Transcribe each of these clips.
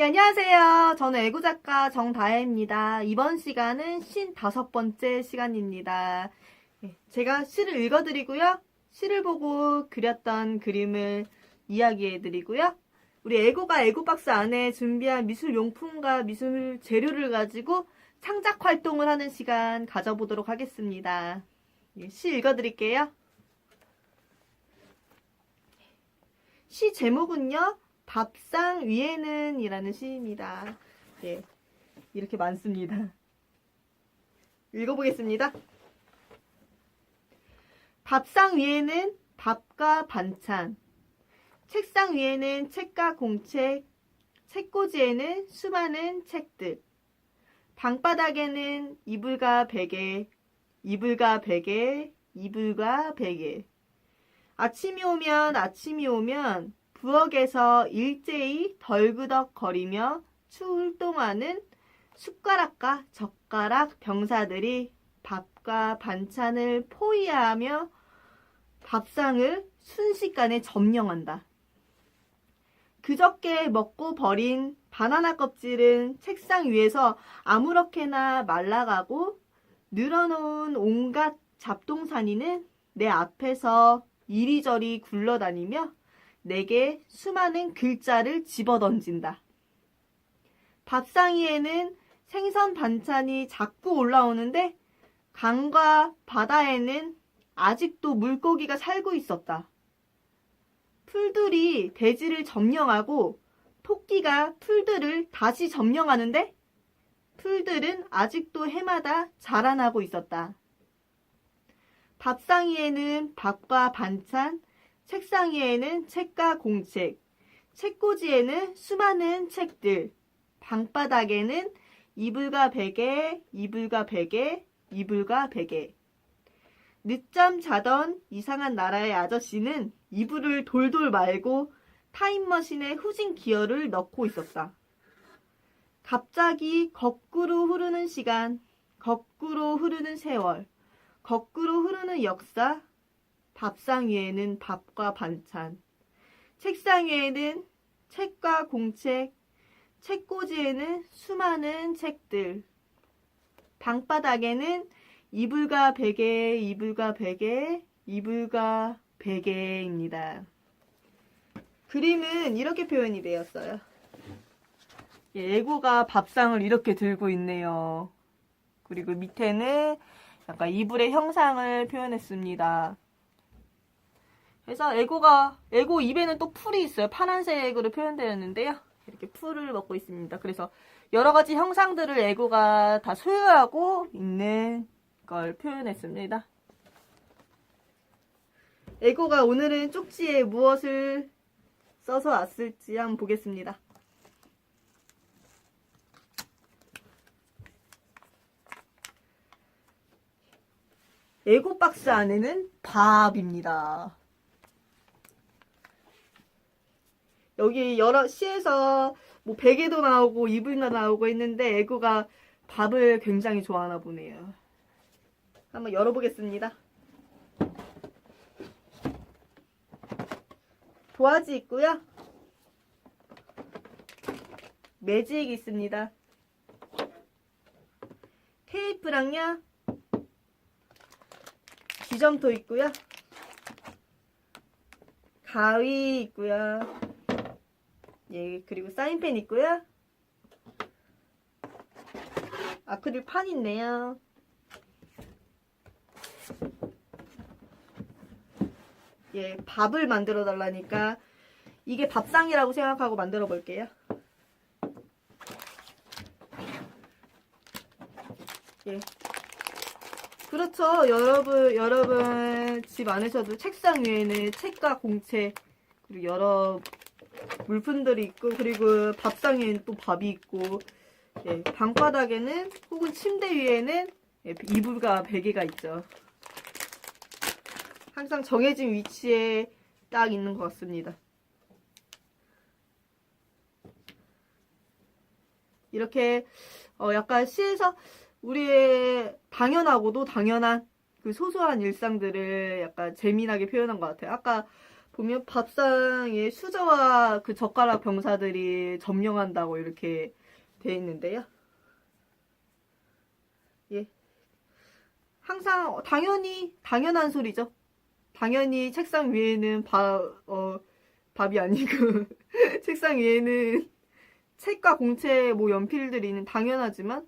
예, 안녕하세요. 저는 애구작가 정다혜입니다. 이번 시간은 55번째 시간입니다. 예, 제가 시를 읽어드리고요. 시를 보고 그렸던 그림을 이야기해드리고요. 우리 애고가 애고박스 안에 준비한 미술 용품과 미술 재료를 가지고 창작 활동을 하는 시간 가져보도록 하겠습니다. 예, 시 읽어드릴게요. 시 제목은요. 밥상 위에는 이라는 시입니다. 예. 이렇게 많습니다. 읽어보겠습니다. 밥상 위에는 밥과 반찬, 책상 위에는 책과 공책, 책꽂이에는 수많은 책들, 방바닥에는 이불과 베개, 이불과 베개, 이불과 베개. 아침이 오면 아침이 오면 부엌에서 일제히 덜그덕거리며 출동하는 숟가락과 젓가락 병사들이 밥과 반찬을 포위하며 밥상을 순식간에 점령한다. 그저께 먹고 버린 바나나 껍질은 책상 위에서 아무렇게나 말라가고 늘어놓은 온갖 잡동사니는 내 앞에서 이리저리 굴러다니며 내게 수많은 글자를 집어던진다. 밥상 위에는 생선 반찬이 자꾸 올라오는데 강과 바다에는 아직도 물고기가 살고 있었다. 풀들이 대지를 점령하고 토끼가 풀들을 다시 점령하는데 풀들은 아직도 해마다 자라나고 있었다. 밥상 위에는 밥과 반찬, 책상 위에는 책과 공책, 책꽂이에는 수많은 책들, 방바닥에는 이불과 베개, 이불과 베개, 이불과 베개. 늦잠 자던 이상한 나라의 아저씨는 이불을 돌돌 말고 타임머신에 후진 기어를 넣고 있었다. 갑자기 거꾸로 흐르는 시간, 거꾸로 흐르는 세월, 거꾸로 흐르는 역사, 밥상 위에는 밥과 반찬, 책상 위에는 책과 공책, 책꽂이에는 수많은 책들, 방바닥에는 이불과 베개, 이불과 베개, 이불과 베개입니다. 그림은 이렇게 표현이 되었어요. 예, 애고가 밥상을 이렇게 들고 있네요. 그리고 밑에는 약간 이불의 형상을 표현했습니다. 그래서 에고가 에고 입에는 또 풀이 있어요. 파란색으로 표현되었는데요. 이렇게 풀을 먹고 있습니다. 그래서 여러 가지 형상들을 에고가 다 소유하고 있는 걸 표현했습니다. 에고가 오늘은 쪽지에 무엇을 써서 왔을지 한번 보겠습니다. 에고 박스 안에는 밥입니다. 여기 여러 시에서 뭐 베개도 나오고 이불도 나오고 있는데 에고가 밥을 굉장히 좋아하나 보네요. 한번 열어보겠습니다. 도화지 있고요. 매직 있습니다. 테이프랑요. 지점토 있고요. 가위 있고요. 예, 그리고 사인펜 있고요. 아크릴 판 있네요. 예, 밥을 만들어 달라니까 이게 밥상이라고 생각하고 만들어 볼게요. 예. 그렇죠. 여러분, 여러분 집 안에서도 책상 위에는 책과 공책 그리고 여러 물품들이 있고 그리고 밥상에는 또 밥이 있고 예, 방바닥에는 혹은 침대 위에는 예, 이불과 베개가 있죠. 항상 정해진 위치에 딱 있는 것 같습니다. 이렇게 어, 약간 시에서 우리의 당연하고도 당연한 그 소소한 일상들을 약간 재미나게 표현한 것 같아요. 아까 보면 밥상에 수저와 그 젓가락 병사들이 점령한다고 이렇게 돼 있는데요. 예. 항상 당연히 당연한 소리죠. 당연히 책상 위에는 밥, 어, 밥이 아니고 책상 위에는 책과 공책 뭐 연필들이 당연하지만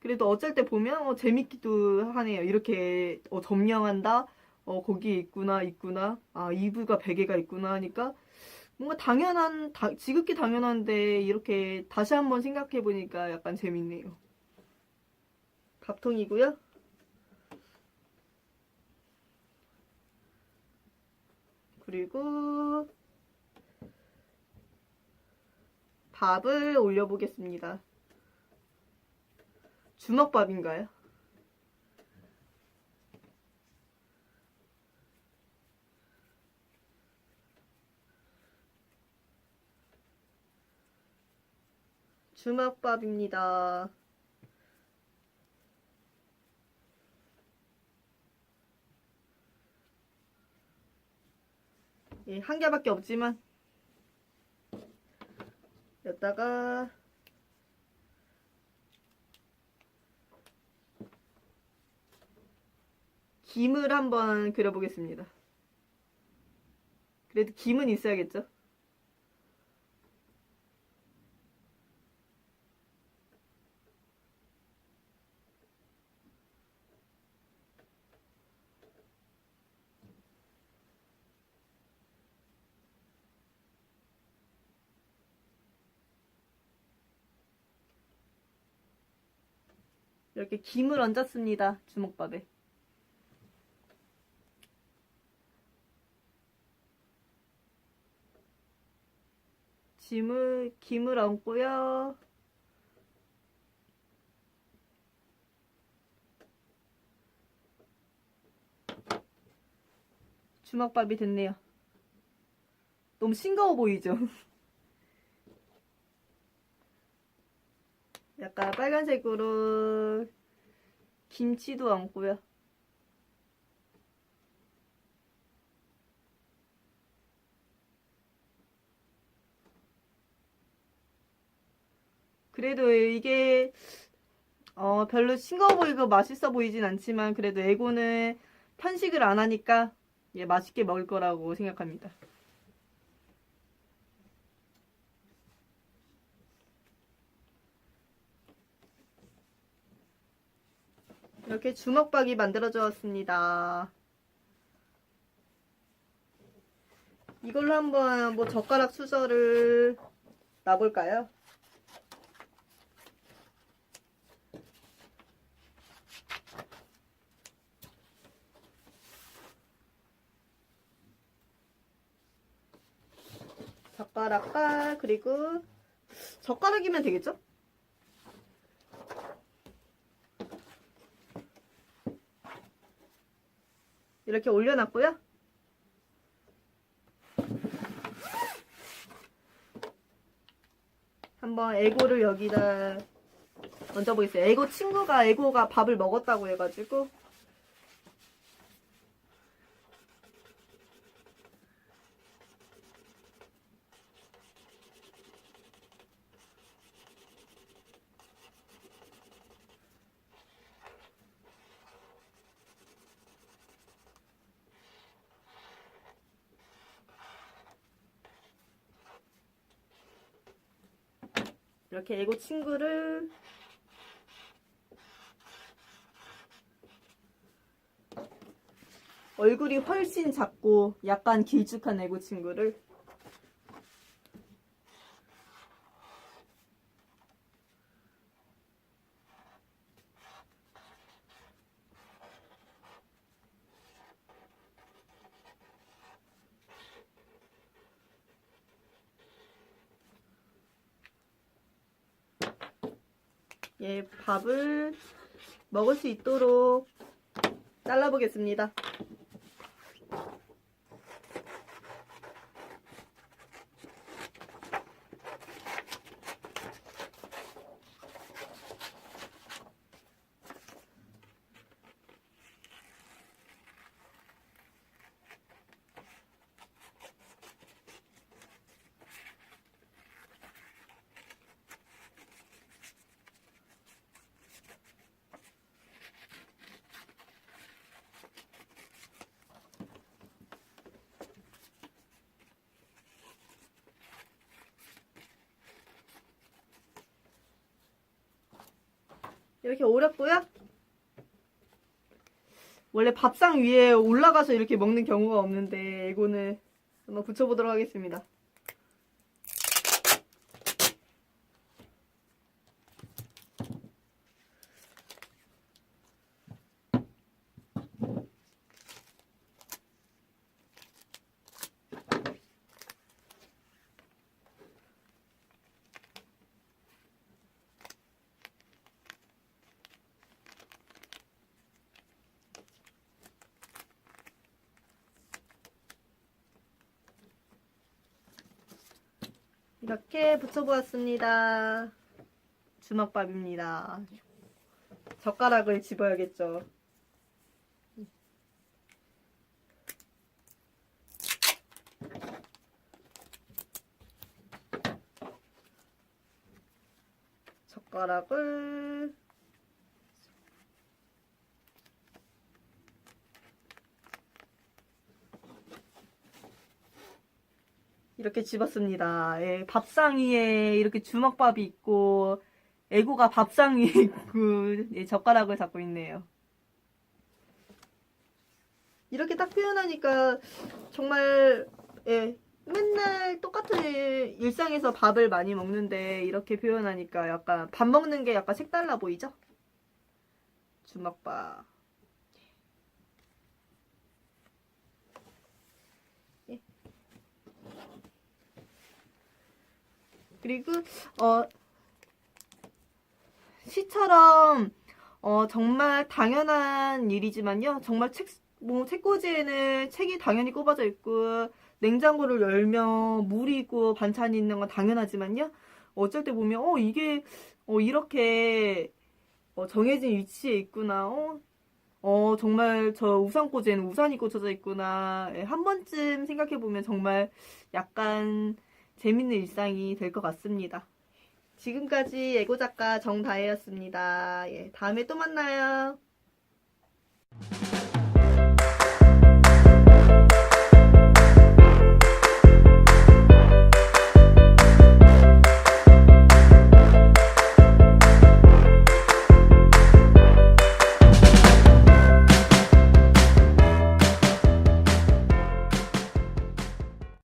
그래도 어쩔 때 보면 어, 재밌기도 하네요. 이렇게 어, 점령한다. 어, 거기에 있구나, 있구나. 아, 이브가 베개가 있구나 하니까 뭔가 당연한, 다, 지극히 당연한데 이렇게 다시 한번 생각해 보니까 약간 재밌네요. 밥통이고요. 그리고 밥을 올려보겠습니다. 주먹밥인가요? 주먹밥입니다. 예, 한 개밖에 없지만 여기다가 김을 한번 그려보겠습니다. 그래도 김은 있어야겠죠? 이렇게 김을 얹었습니다. 주먹밥에. 김을, 김을 얹고요. 주먹밥이 됐네요. 너무 싱거워 보이죠? 약간 빨간색으로 김치도 얹고요. 그래도 이게 어, 별로 싱거워 보이고 맛있어 보이진 않지만 그래도 에고는 편식을 안 하니까 예, 맛있게 먹을 거라고 생각합니다. 이렇게 주먹밥이 만들어졌습니다. 이걸로 한번 뭐 젓가락 수저를 놔볼까요? 젓가락과 그리고 젓가락이면 되겠죠? 이렇게 올려놨고요. 한번 에고를 여기다 얹어보겠어요. 에고 친구가 에고가 밥을 먹었다고 해가지고 이렇게 에고 친구를 얼굴이 훨씬 작고 약간 길쭉한 에고 친구를 예, 밥을 먹을 수 있도록 잘라보겠습니다. 이렇게 오렸고요. 원래 밥상 위에 올라가서 이렇게 먹는 경우가 없는데 이거는 한번 붙여보도록 하겠습니다. 이렇게 붙여보았습니다. 주먹밥입니다. 젓가락을 집어야겠죠. 젓가락을 이렇게 집었습니다. 예, 밥상 위에 이렇게 주먹밥이 있고, 애고가 밥상 위에 있고, 예, 젓가락을 잡고 있네요. 이렇게 딱 표현하니까 정말, 예, 맨날 똑같은 일- 일상에서 밥을 많이 먹는데, 이렇게 표현하니까 약간 밥 먹는 게 약간 색달라 보이죠? 주먹밥. 그리고 어 시처럼 어 정말 당연한 일이지만요. 정말 책, 뭐 책꽂이에는 책이 당연히 꼽아져 있고 냉장고를 열면 물이 있고 반찬이 있는 건 당연하지만요. 어쩔 때 보면 어 이게 어 이렇게 어, 정해진 위치에 있구나. 어, 어 정말 저 우산꽂이에는 우산이 꽂혀져 있구나. 예, 한 번쯤 생각해 보면 정말 약간 재밌는 일상이 될 것 같습니다. 지금까지 예고 작가 정다혜였습니다. 예, 다음에 또 만나요.